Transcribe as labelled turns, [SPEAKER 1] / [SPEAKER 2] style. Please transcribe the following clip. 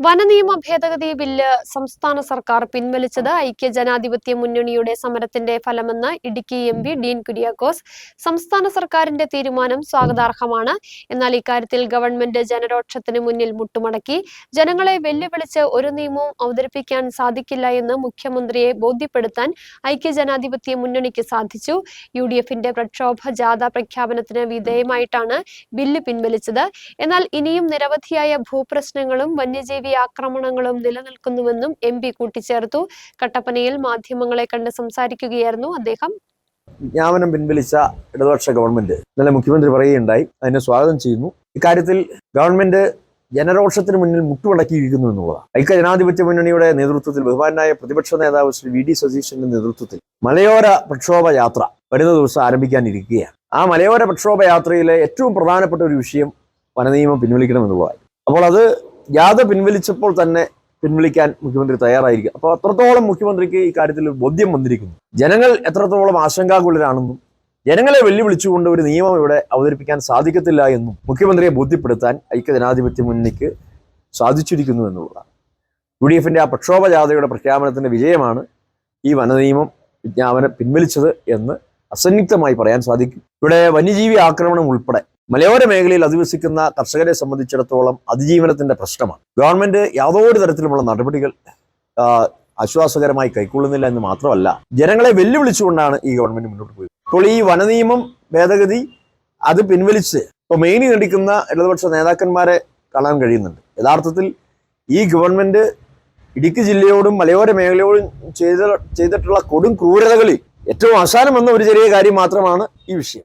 [SPEAKER 1] വനനിയമ ഭേദഗതി ബില്ല് സംസ്ഥാന സർക്കാർ പിൻവലിച്ചത് ഐക്യ ജനാധിപത്യ മുന്നണിയുടെ സമരത്തിന്റെ ഫലമെന്ന് ഇടുക്കി എം പി ഡീൻ കുര്യാക്കോസ്. സംസ്ഥാന സർക്കാരിന്റെ തീരുമാനം സ്വാഗതാർഹമാണ്. എന്നാൽ ഇക്കാര്യത്തിൽ ഗവൺമെന്റ് ജനരോക്ഷത്തിന് മുന്നിൽ മുട്ടുമടക്കി. ജനങ്ങളെ വെല്ലുവിളിച്ച് ഒരു നിയമവും അവതരിപ്പിക്കാൻ സാധിക്കില്ല എന്ന് മുഖ്യമന്ത്രിയെ ബോധ്യപ്പെടുത്താൻ ഐക്യ ജനാധിപത്യ മുന്നണിക്ക് സാധിച്ചു. യു ഡി എഫിന്റെ പ്രക്ഷോഭ ജാഥ പ്രഖ്യാപനത്തിന് വിധേയമായിട്ടാണ് ബില്ല് പിൻവലിച്ചത്. എന്നാൽ ഇനിയും നിരവധിയായ ഭൂപ്രശ്നങ്ങളും വന്യജീവി ആക്രമണങ്ങളും നിലനിൽക്കുന്നുവെന്നും എം പി കൂട്ടിച്ചേർത്തു. കട്ടപ്പനയിൽ മാധ്യമങ്ങളെ കണ്ട് സംസാരിക്കുകയായിരുന്നു അദ്ദേഹം.
[SPEAKER 2] വിജ്ഞാപനം പിൻവലിച്ച ഇടതുപക്ഷ ഗവൺമെന്റ്. ഇന്നലെ മുഖ്യമന്ത്രി പറയുകയുണ്ടായി. അതിനെ സ്വാഗതം ചെയ്യുന്നു. ഇക്കാര്യത്തിൽ ഗവൺമെന്റ് ജനരോഷത്തിന് മുന്നിൽ മുട്ടുമടക്കിയിരിക്കുന്നു എന്നുള്ളതാണ്. ഐക്യ ജനാധിപത്യ മുന്നണിയുടെ നേതൃത്വത്തിൽ ബഹുമാനായ പ്രതിപക്ഷ നേതാവ് ശ്രീ വി. ഡി. സതീശന്റെ നേതൃത്വത്തിൽ മലയോര പ്രക്ഷോഭ യാത്ര വരുന്ന ദിവസം ആരംഭിക്കാനിരിക്കുകയാണ്. ആ മലയോര പ്രക്ഷോഭ യാത്രയിലെ ഏറ്റവും പ്രധാനപ്പെട്ട ഒരു വിഷയം വനനിയമം പിൻവലിക്കണമെന്നുള്ളതായി അപ്പോൾ അത് ജാഥ പിൻവലിച്ചപ്പോൾ തന്നെ പിൻവലിക്കാൻ മുഖ്യമന്ത്രി തയ്യാറായിരിക്കും. അപ്പോൾ അത്രത്തോളം മുഖ്യമന്ത്രിക്ക് ഈ കാര്യത്തിൽ ബോധ്യം വന്നിരിക്കുന്നു. ജനങ്ങൾ എത്രത്തോളം ആശങ്കാകുലരാണെന്നും ജനങ്ങളെ വെല്ലുവിളിച്ചുകൊണ്ട് ഒരു നിയമം ഇവിടെ അവതരിപ്പിക്കാൻ സാധിക്കത്തില്ല എന്നും മുഖ്യമന്ത്രിയെ ബോധ്യപ്പെടുത്താൻ ഐക്യ ജനാധിപത്യ മുന്നണിക്ക് സാധിച്ചിരിക്കുന്നു എന്നുള്ളതാണ്. യു ഡി എഫിന്റെ ആ പ്രക്ഷോഭ ജാഥയുടെ പ്രഖ്യാപനത്തിന്റെ വിജയമാണ് ഈ വനനിയമം വിജ്ഞാപനം പിൻവലിച്ചത് എന്ന് അസന്നിഗ്ധമായി പറയാൻ സാധിക്കും. ഇവിടെ വന്യജീവി ആക്രമണം ഉൾപ്പെടെ മലയോര മേഖലയിൽ അധിവസിക്കുന്ന കർഷകരെ സംബന്ധിച്ചിടത്തോളം അതിജീവനത്തിന്റെ പ്രശ്നമാണ്. ഗവൺമെന്റ് യാതൊരു തരത്തിലുമുള്ള നടപടികൾ ആശ്വാസകരമായി കൈക്കൊള്ളുന്നില്ല എന്ന് മാത്രമല്ല ജനങ്ങളെ വെല്ലുവിളിച്ചുകൊണ്ടാണ് ഈ ഗവൺമെന്റ് മുന്നോട്ട് പോയത്. അപ്പോൾ ഈ വനനിയമം ഭേദഗതി അത് പിൻവലിച്ച് ഇപ്പോൾ മെയിനി നടിക്കുന്ന ഇടതുപക്ഷ നേതാക്കന്മാരെ കാണാൻ കഴിയുന്നുണ്ട്. യഥാർത്ഥത്തിൽ ഈ ഗവൺമെന്റ് ഇടുക്കി ജില്ലയോടും മലയോര മേഖലയോടും ചെയ്ത ചെയ്തിട്ടുള്ള കൊടും ക്രൂരതകളിൽ ഏറ്റവും അവസാനം വന്ന ഒരു ചെറിയ കാര്യം മാത്രമാണ് ഈ വിഷയം.